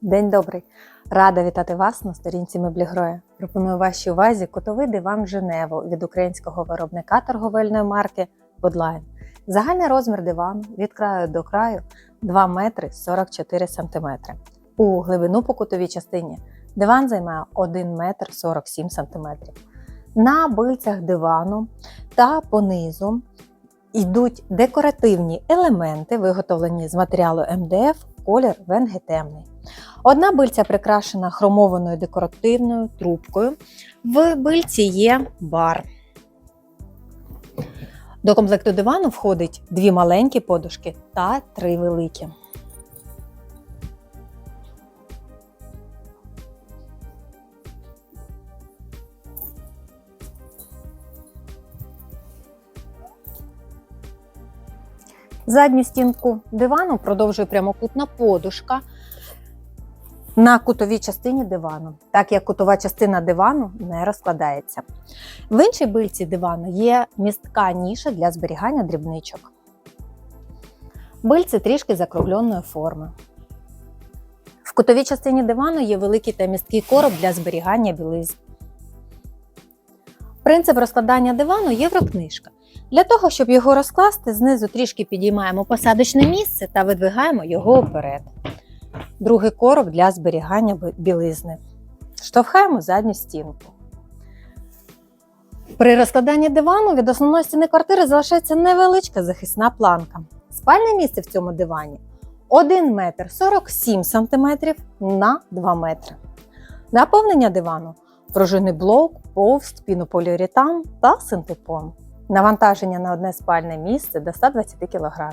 День добрий! Рада вітати вас на сторінці Меблігроя. Пропоную вашій увазі кутовий диван Женево від українського виробника торговельної марки Woodline. Загальний розмір дивану від краю до краю 2 метри 44 сантиметри. У глибину по кутовій частині диван займає 1 метр 47 сантиметрів. На бильцях дивану та понизу йдуть декоративні елементи, виготовлені з матеріалу МДФ, колір венги темний. Одна бильця прикрашена хромованою декоративною трубкою. В бильці є бар. До комплекту дивану входить дві маленькі подушки та три великі. Задню стінку дивану продовжує прямокутна подушка на кутовій частині дивану, так як кутова частина дивану не розкладається. В іншій бильці дивану є містка ніша для зберігання дрібничок. Бильці трішки закругленої форми. В кутовій частині дивану є великий та місткий короб для зберігання білизни. Принцип розкладання дивану єврокнижка. Для того, щоб його розкласти, знизу трішки підіймаємо посадочне місце та видвигаємо його вперед. Другий короб для зберігання білизни. Штовхаємо задню стінку. При розкладанні дивану від основної стіни квартири залишається невеличка захисна планка. Спальне місце в цьому дивані 1 метр 47 см на 2 метри. Наповнення дивану пружинний блок, повст, пінополіуретан та синтепон. Навантаження на одне спальне місце до 120 кг.